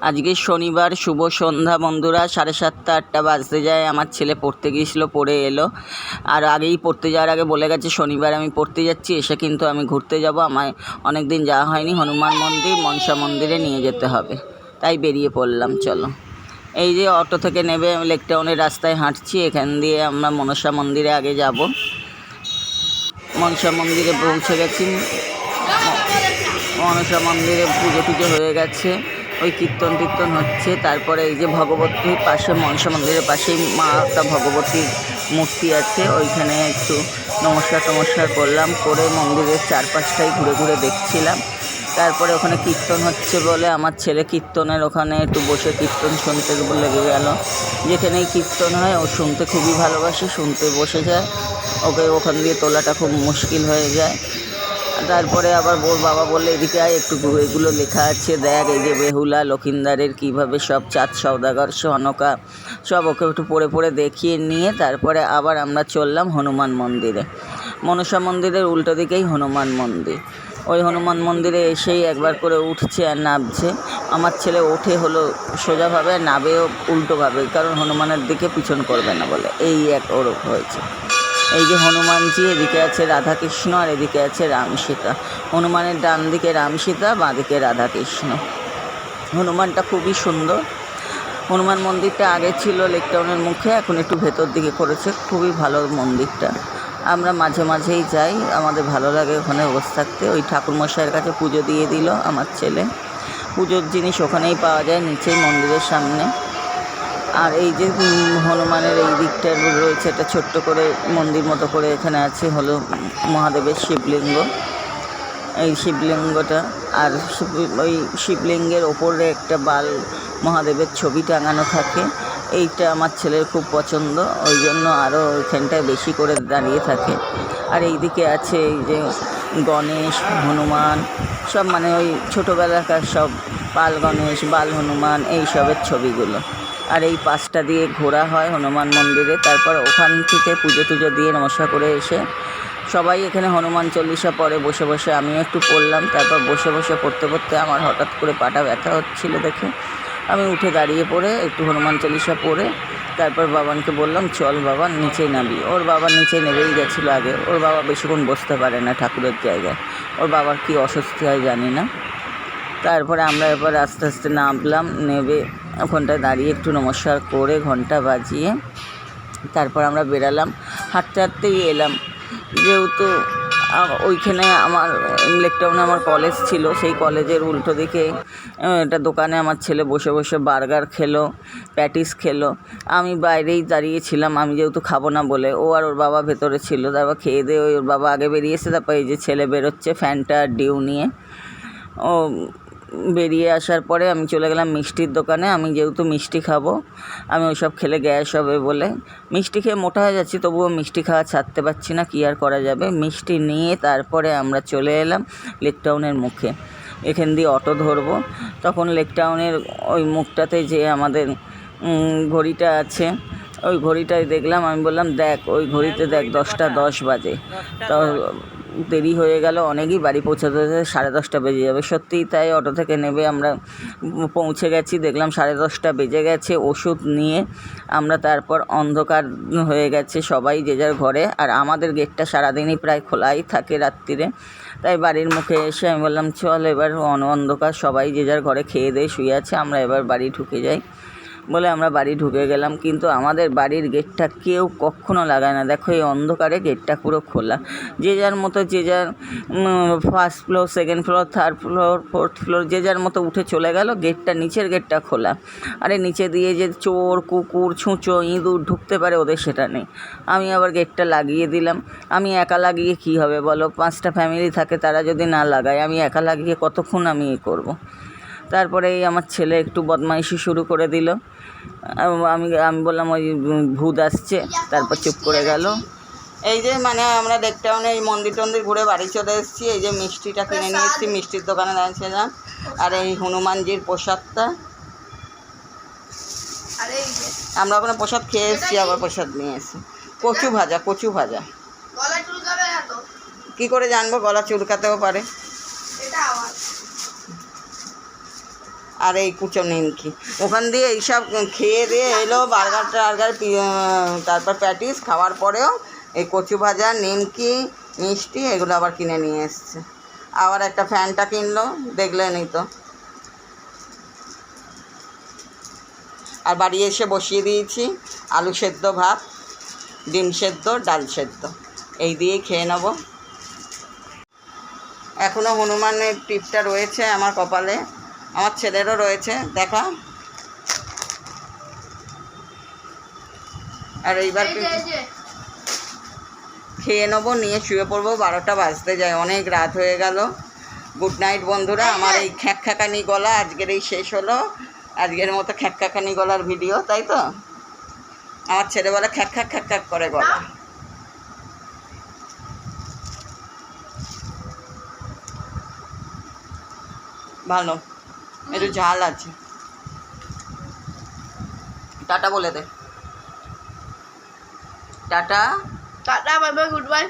আজকে শনিবার, শুভ সন্ধ্যা বন্ধুরা, সাড়ে সাতটা, আটটা বাজতে যায়। আমার ছেলে পড়তে গিয়েছিল, পড়ে এলো। আর আগেই পড়তে যাওয়ার আগে বলে গেছে, শনিবার আমি পড়তে যাচ্ছি, এসে কিন্তু আমি ঘুরতে যাব। আমায় অনেক দিন যাওয়া হয়নি, হনুমান মন্দির, মনসা মন্দিরে নিয়ে যেতে হবে। তাই বেরিয়ে পড়লাম, চলো। এই যে অটো থেকে নেবে, আমি লেক টাউনের রাস্তায় হাঁটছি, এখান দিয়ে আমরা মনসা মন্দিরে আগে যাব। মনসা মন্দিরে পৌঁছে গেছি। মনসা মন্দিরে পুজো টুজো হয়ে গেছে। ওই কীর্তন টীর্তন হচ্ছে। তারপরে এই যে ভগবতীর পাশে, মনসা মন্দিরের পাশেই মা একটা ভগবতীর মূর্তি আছে। ওইখানে একটু নমস্কার টমস্কার করলাম, করে মন্দিরের চারপাশটাই ঘুরে ঘুরে দেখছিলাম। তারপরে ওখানে কীর্তন হচ্ছে বলে আমার ছেলে কীর্তনের ওখানে একটু বসে কীর্তন শুনতে লেগে গেল। যেখানেই কীর্তন হয়, ও শুনতে খুবই ভালোবাসে, শুনতে বসে যায়। ওকে ওখান দিয়ে তোলাটা খুব মুশকিল হয়ে যায়। তারপরে আবার ওর বাবা বললে, এদিকে আয় একটু। এগুলো লেখা আছে, দেখ এই যে বেহুলা, লক্ষিন্দারের কীভাবে সব চাঁদ, সওদাগর, সনকা, সব ওকে একটু পড়ে পড়ে দেখিয়ে নিয়ে তারপরে আবার আমরা চললাম হনুমান মন্দিরে। মনসা মন্দিরের উল্টো দিকেই হনুমান মন্দির। ওই হনুমান মন্দিরে এসেই একবার করে উঠছে আর নামছে। আমার ছেলে ওঠে হলো সোজাভাবে নাবেও উল্টোভাবে, কারণ হনুমানের দিকে পিছন করবে না বলে। এই এক ওর হয়েছে। এই যে হনুমানজি, এদিকে আছে রাধাকৃষ্ণ আর এদিকে আছে রাম সীতা হনুমানের ডান দিকে রাম সীতা বাঁ দিকে রাধাকৃষ্ণ। হনুমানটা খুবই সুন্দর। হনুমান মন্দিরটা আগে ছিল লেকটাউনের মুখে, এখন একটু ভেতর দিকে করেছে। খুবই ভালো মন্দিরটা। আমরা মাঝে মাঝেই যাই, আমাদের ভালো লাগে ওখানে বসে থাকতে। ওই ঠাকুরমশাইয়ের কাছে পুজো দিয়ে দিল আমার ছেলে। পুজোর জিনিস ওখানেই পাওয়া যায়, নিচেই মন্দিরের সামনে। আর এই যে হনুমানের এই দিকটা রয়েছে একটা ছোট্ট করে মন্দির মতো করে এখানে আছে, হলো মহাদেবের শিবলিঙ্গ। এই শিবলিঙ্গটা, আর ওই শিবলিঙ্গের ওপরে একটা বাল মহাদেবের ছবি টাঙানো থাকে। এইটা আমার ছেলের খুব পছন্দ, ওই জন্য আরও ওইখানটায় বেশি করে দাঁড়িয়ে থাকে। আর এইদিকে আছে এই যে গণেশ, হনুমান, সব মানে ওই ছোটোবেলাকার সব বাল গণেশ, বাল হনুমান, এই সবের ছবিগুলো। আর এই পাশটা দিয়ে ঘোরা হয় হনুমান মন্দিরে। তারপর ওখান থেকে পুজো টুজো দিয়ে নমস্কার করে এসে সবাই এখানে হনুমান চল্লিশা পরে বসে বসে আমিও একটু পড়লাম। তারপর বসে বসে পড়তে পড়তে আমার হঠাৎ করে পাটা ব্যথা হচ্ছিল দেখে। আমি উঠে দাঁড়িয়ে পড়ে একটু হনুমান চল্লিশা পড়ে, তারপর বাবানকে বললাম, চল বাবা, নিচে নামি। ওর বাবা নিচে নেবেই গেছিল আগে। ওর বাবা বেশিক্ষণ বসতে পারে না ঠাকুরের জায়গায়। ওর বাবার কী অস্বস্তি হয় জানি না। তারপরে আমরা এবার আস্তে আস্তে নামলাম নেবে ওখানটায় দাঁড়িয়ে একটু নমস্কার করে ঘণ্টা বাজিয়ে তারপর আমরা বেরালাম। হাঁটতে হাঁটতেই এলাম। যেহেতু ওইখানে আমার লেকটাউনে আমার কলেজ ছিল, সেই কলেজের উল্টো দিকে একটা দোকানে আমার ছেলে বসে বসে বার্গার খেলো, প্যাটিস খেলো। আমি বাইরেই দাঁড়িয়েছিলাম আমি যেহেতু খাব না বলে। ও আর ওর বাবা ভেতরে ছিল, তারপর খেয়ে দিয়ে ওর বাবা আগে বেরিয়েছে তারপর এই যে ছেলে বেরোচ্ছে, ফ্যানটা ডিউ নিয়ে। ও বেরিয়ে আসার পরে আমি চলে গেলাম মিষ্টির দোকানে। আমি যেহেতু মিষ্টি খাব, আমি ওইসব খেলে গ্যাস হবে বলে। মিষ্টি খেয়ে মোটা হয়ে যাচ্ছি, তবুও মিষ্টি খাওয়া ছাড়তে পারছি না, কী আর করা যাবে? মিষ্টি নিয়ে তারপরে আমরা চলে এলাম লেকটাউনের মুখে। এখান দিয়ে অটো ধরবো। তখন লেকটাউনের ওই মুখটাতে যে আমাদের ঘড়িটা আছে, ওই ঘড়িটাই দেখলাম, আমি বললাম, দেখ, ওই ঘড়িতে দেখ, দশটা দশ বাজে। তো দেরি হয়ে গেল, অনেকই বাড়ি পৌঁছাতে সাড়ে দশটা বেজে যাবে। সত্যিই তাই অটো থেকে নেবে আমরা পৌঁছে গেছি, দেখলাম সাড়ে দশটা বেজে গেছে, ওষুধ নিয়ে আমরা তারপর অন্ধকার হয়ে গেছে সবাই যে যার ঘরে। আর আমাদের গেটটা সারাদিনই প্রায় খোলাই থাকে রাত্রিরে। তাই বাড়ির মুখে এসে আমি বললাম, চল এবার অন- অন্ধকার সবাই যে যার ঘরে খেয়ে দিয়ে শুয়ে আছে, আমরা এবার বাড়ি ঢুকে যাই। বলে আমরা বাড়ি ঢুকে গেলাম, কিন্তু আমাদের বাড়ির গেটটা কেউ কখনো লাগায় না। দেখো এই অন্ধকারে গেটটা পুরো খোলা। যে যার মতো, যে যার first floor second floor third floor fourth floor যে যার মতো উঠে চলে গেল, গেটটা, নিচের গেটটা খোলা। আরে নিচে দিয়ে যে চোর, কুকুর, ছুঁচো, ইঁদুর ঢুকতে পারে, ওদের সেটা নেই। আমি আবার গেটটা লাগিয়ে দিলাম। আমি একা লাগিয়ে কী হবে বলো? পাঁচটা ফ্যামিলি থাকে, তারা যদি না লাগায়, আমি একা লাগিয়ে কতক্ষণ আমি এ করব? তারপরে আমার ছেলে একটু বদমাইশি শুরু করে দিল। আম- আমি বললাম ওই ভূত আসছে তারপর চুপ করে গেল। এই যে মানে আমরা দেখতে লেকটাউনে এই মন্দির টন্দির ঘুরে বাড়ি চলে এসেছি। এই যে মিষ্টিটা কিনে নিয়ে এসেছি মিষ্টির দোকানে দাঁড়িয়েছিলাম। আর এই হনুমানজির প্রসাদটা। আমরা ওখানে প্রসাদ খেয়ে এসেছি আবার প্রসাদ নিয়ে এসেছি। কচু ভাজা কচু ভাজা। কী করে জানব? গলা চুলকাতেও পারে। আর এই কুচো নিমকি। ওখান দিয়ে এইসব খেয়ে দিয়ে এলো বার্গার টার্গার তারপর প্যাটিস, খাওয়ার পরেও এই কচু ভাজা, নিমকি, মিষ্টি এগুলো আবার কিনে নিয়ে এসছে। আবার একটা ফ্যানটা কিনলো দেখলেনই তো। আর বাড়ি এসে বসিয়ে দিয়েছি, আলু সেদ্ধ ভাত, ডিম সেদ্ধ, ডাল সেদ্ধ। এই দিয়েই খেয়ে নেব। এখনও হনুমানের টিপটা রয়েছে আমার কপালে। আমার ছেলেরও রয়েছে দেখা। আর এইবার। খেয়ে নেব নিয়ে শুয়ে পড়ব বারোটা বাজতে যায় অনেক রাত হয়ে গেল। গুড নাইট বন্ধুরা আমার এই খ্যাঁক খ্যাঁকানি গলা আজকের এই শেষ হলো। আজকের মতো খ্যাঁক খ্যাঁকানি গলার ভিডিও তাই তো? আমার ছেলে বলে খ্যাক খ্যাক খ্যাক খ্যাক করে গলা। ভালো। একটু ঝাল আছে। টাটা বলে দে। Tata. Tata bye bye good bye.